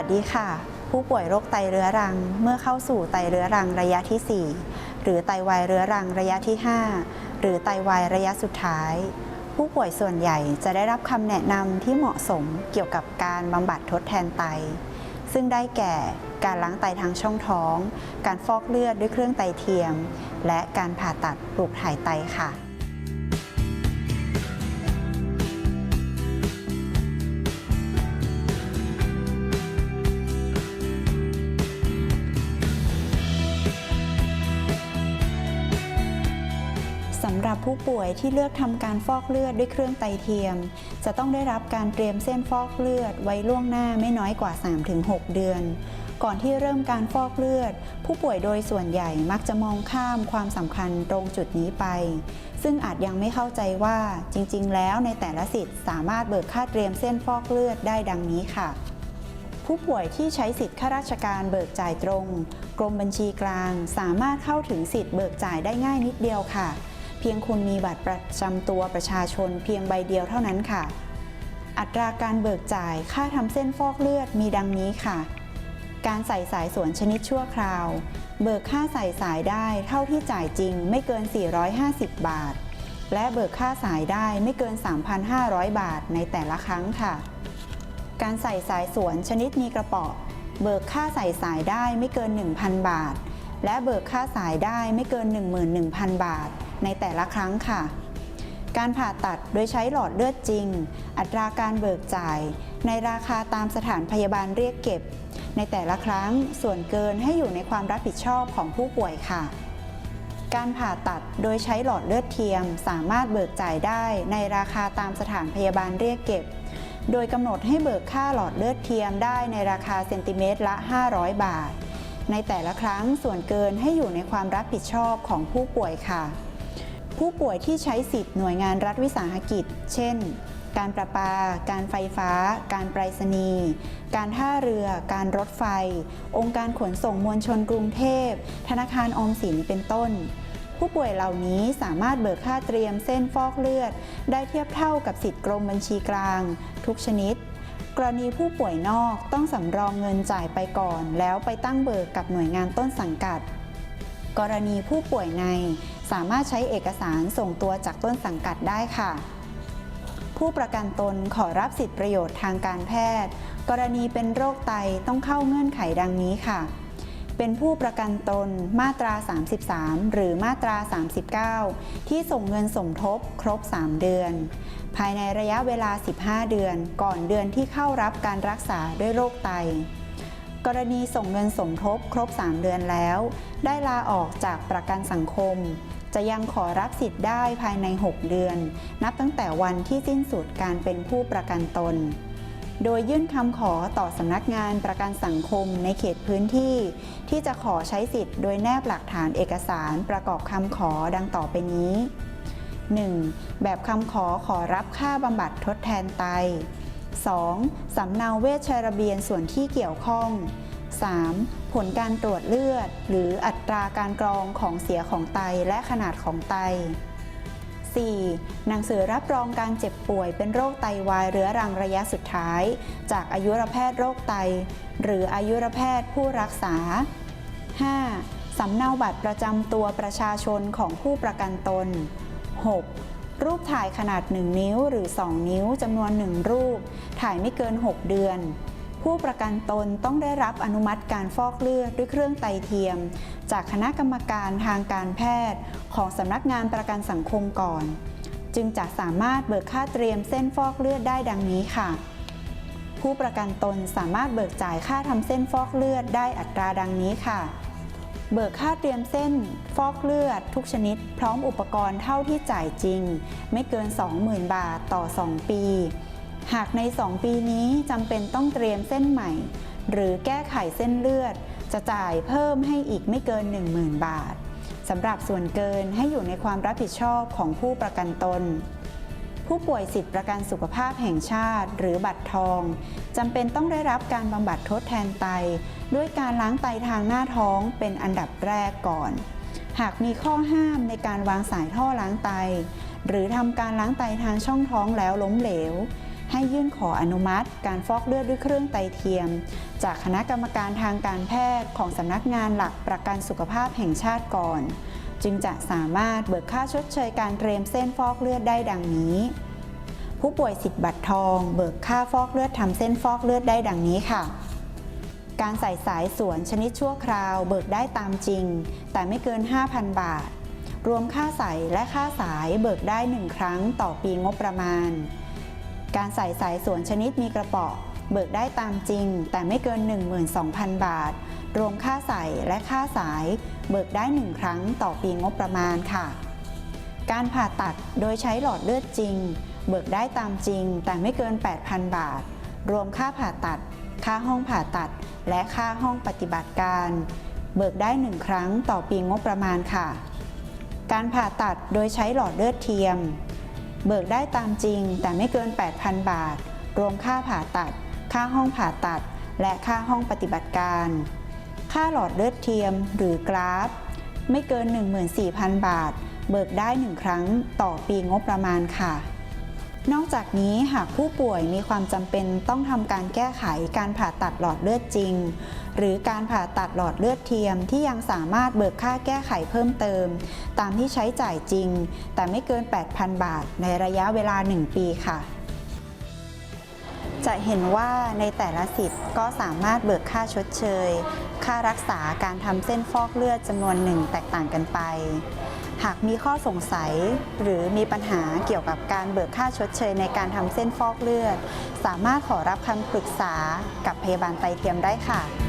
วัสดีค่ะ ผู้ป่วยโรคไตเรื้อรัง เมื่อเข้าสู่ไตเรื้อรังระยะที่ 4 หรือไตวายเรื้อรังระยะที่ 5 หรือไตวายระยะสุดท้าย ผู้ป่วยส่วนใหญ่จะได้รับคำแนะนำที่เหมาะสมเกี่ยวกับการบำบัดทดแทนไต ซึ่งได้แก่การล้างไตทางช่องท้อง การฟอกเลือดด้วยเครื่องไตเทียม และการผ่าตัดปลูกถ่ายไตค่ะ สำหรับผู้ป่วยที่เลือกทำการฟอกเลือดด้วยเครื่องไตเทียม จะต้องได้รับการเตรียมเส้นฟอกเลือดไว้ล่วงหน้าไม่น้อยกว่า 3-6 เดือน ก่อนที่เริ่มการฟอกเลือด ผู้ป่วยโดยส่วนใหญ่มักจะมองข้ามความสำคัญตรงจุดนี้ไป ซึ่งอาจยังไม่เข้าใจว่าจริง ๆ แล้วในแต่ละสิทธิ์สามารถเบิกค่าเตรียมเส้นฟอกเลือดได้ดังนี้ค่ะผู้ป่วยที่ใช้สิทธิ์ข้าราชการเบิกจ่ายตรง กรมบัญชีกลาง สามารถเข้าถึงสิทธิ์เบิกจ่ายได้ง่ายนิดเดียวค่ะ เพียงคุณมีบัตรประจำตัวประชาชนเพียงใบเดียวเท่านั้นค่ะ อัตราการเบิกจ่ายค่าทำเส้นฟอกเลือดมีดังนี้ค่ะ การใส่สายสวนชนิดชั่วคราว เบิกค่าใส่สายได้เท่าที่จ่ายจริงไม่เกิน 450 บาท และเบิกค่าสายได้ไม่เกิน 3,500 บาทในแต่ละครั้งค่ะ การใส่สายสวนชนิดมีกระป๋อเบิกค่าใส่สายได้ไม่เกิน 1,000 บาท และเบิกค่าสายได้ไม่เกิน 11,000 บาท ในแต่ละครั้งค่ะ การผ่าตัดโดยใช้หลอดเลือดจริง อัตราการเบิกจ่าย ในราคาตามสถานพยาบาลเรียกเก็บ ในแต่ละครั้งส่วนเกินให้อยู่ในความรับผิดชอบของผู้ป่วยค่ะการผ่าตัดโดยใช้หลอดเลือดเทียม สามารถเบิกจ่ายได้ในราคาตามสถานพยาบาลเรียกเก็บ โดยกำหนดให้เบิกค่าหลอดเลือดเทียมได้ในราคาเซนติเมตรละ 500 บาท ในแต่ละครั้งส่วนเกินให้อยู่ในความรับผิดชอบของผู้ป่วยค่ะ ผู้ป่วยที่ใช้สิทธิ์หน่วยงานรัฐวิสาหกิจ เช่น การประปา การไฟฟ้า การไปรษณีย์ การท่าเรือ การรถไฟ องค์การขนส่งมวลชนกรุงเทพ ธนาคารออมสินเป็นต้น ผู้ป่วยเหล่านี้สามารถเบิกค่าเตรียมเส้นฟอกเลือด ได้เทียบเท่ากับสิทธิ์กรมบัญชีกลาง ทุกชนิดกรณีผู้ป่วยนอกต้องสำรองเงินจ่ายไปก่อน แล้วไปตั้งเบิกกับหน่วยงานต้นสังกัด กรณีผู้ป่วยใน สามารถใช้เอกสารส่งตัวจากต้นสังกัดได้ค่ะ ผู้ประกันตนขอรับสิทธิประโยชน์ทางการแพทย์ กรณีเป็นโรคไตต้องเข้าเงื่อนไขดังนี้ค่ะ เป็นผู้ประกันตนมาตรา 33 หรือมาตรา 39 ที่ส่งเงินสมทบครบ 3 เดือน ภายในระยะเวลา 15 เดือน ก่อนเดือนที่เข้ารับการรักษาด้วยโรคไตกรณีส่งเงินสมทบครบ 3 เดือนแล้ว ได้ลาออกจากประกันสังคม จะยังขอรับสิทธิ์ได้ภายใน 6 เดือน นับตั้งแต่วันที่สิ้นสุดการเป็นผู้ประกันตน โดยยื่นคำขอต่อสำนักงานประกันสังคมในเขตพื้นที่ ที่จะขอใช้สิทธิ์โดยแนบหลักฐานเอกสารประกอบคำขอดังต่อไปนี้ 1. แบบคำขอขอรับค่าบำบัดทดแทนไต 2. สำเนาเวชระเบียนส่วนที่เกี่ยวข้อง 3. ผลการตรวจเลือด หรืออัตราการกรองของเสียของไตและขนาดของไต 4. หนังสือรับรองการเจ็บป่วยเป็นโรคไตวายเรื้อรังระยะสุดท้าย จากอายุรแพทย์โรคไต หรืออายุรแพทย์ผู้รักษา 5. สำเนาบัตรประจำตัวประชาชนของผู้ประกันตน 6. รูปถ่ายขนาด 1 นิ้วหรือ 2 นิ้วจำนวน 1 รูป ถ่ายไม่เกิน 6 เดือน ผู้ประกันตนต้องได้รับอนุมัติการฟอกเลือดด้วยเครื่องไตเทียม จากคณะกรรมการทางการแพทย์ ของสำนักงานประกันสังคมก่อน จึงจะสามารถเบิกค่าเตรียมเส้นฟอกเลือดได้ดังนี้ค่ะ ผู้ประกันตนสามารถเบิกจ่ายค่าทำเส้นฟอกเลือดได้อัตราดังนี้ค่ะ เบิกค่าเตรียมเส้นฟอกเลือดทุกชนิด พร้อมอุปกรณ์เท่าที่จ่ายจริง ไม่เกิน 20,000 บาทต่อ 2 ปี หากใน 2 ปีนี้จำเป็นต้องเตรียมเส้นใหม่ หรือแก้ไขเส้นเลือด จะจ่ายเพิ่มให้อีกไม่เกิน 10,000 บาทสำหรับส่วนเกินให้อยู่ในความรับผิดชอบของผู้ประกันตน ผู้ป่วยสิทธิประกันสุขภาพแห่งชาติหรือบัตรทองจำเป็นต้องได้รับการบำบัดทดแทนไต ด้วยการล้างไตทางหน้าท้องเป็นอันดับแรกก่อน หากมีข้อห้ามในการวางสายท่อล้างไต หรือทำการล้างไตทางช่องท้องแล้วล้มเหลว ให้ยื่นขออนุมัติ การฟอกเลือดด้วยเครื่องไตเทียม จากคณะกรรมการทางการแพทย์ของสำนักงานหลักประกันสุขภาพแห่งชาติก่อน จึงจะสามารถเบิกค่าชดเชยการเตรียมเส้นฟอกเลือดได้ดังนี้ ผู้ป่วยสิทธิ์บัตรทอง เบิกค่าฟอกเลือดทำเส้นฟอกเลือดได้ดังนี้ค่ะการใส่สายสวนชนิดชั่วคราว เบิกได้ตามจริง แต่ไม่เกิน 5,000 บาท รวมค่าใส่และค่าสายเบิกได้ 1 ครั้งต่อปีงบประมาณ การใส่สายสวนชนิดมีกระป๋อเบิกได้ตามจริง แต่ไม่เกิน 12,000 บาท รวมค่าใส่และค่าสาย เบิกได้ 1 ครั้งต่อปีงบประมาณค่ะ การผ่าตัดโดยใช้หลอดเลือดจริง เบิกได้ตามจริง แต่ไม่เกิน 8,000 บาท รวมค่าผ่าตัด ค่าห้องผ่าตัด และค่าห้องปฏิบัติการ เบิกได้ 1 ครั้งต่อปีงบประมาณค่ะ การผ่าตัดโดยใช้หลอดเลือดเทียม เบิกได้ตามจริง แต่ไม่เกิน 8,000 บาท รวมค่าผ่าตัด ค่าห้องผ่าตัด และค่าห้องปฏิบัติการ ค่าหลอดเลือดเทียมหรือกราฟ ไม่เกิน 14,000 บาท เบิกได้ 1 ครั้งต่อปีงบประมาณค่ะ นอกจากนี้หากผู้ป่วยมีความจำเป็นต้องทำการแก้ไขการผ่าตัดหลอดเลือดจริง หรือการผ่าตัดหลอดเลือดเทียมที่ยังสามารถเบิกค่าแก้ไขเพิ่มเติม ตามที่ใช้จ่ายจริง แต่ไม่เกิน 8,000 บาท ในระยะเวลา 1 ปีค่ะจะเห็นว่าในแต่ละสิทธิ์ก็สามารถเบิกค่าชดเชย ค่ารักษาการทำเส้นฟอกเลือดจำนวนหนึ่งแตกต่างกันไป หากมีข้อสงสัย หรือมีปัญหาเกี่ยวกับการเบิกค่าชดเชยในการทำเส้นฟอกเลือด สามารถขอรับคำปรึกษากับพยาบาลไตเทียมได้ค่ะ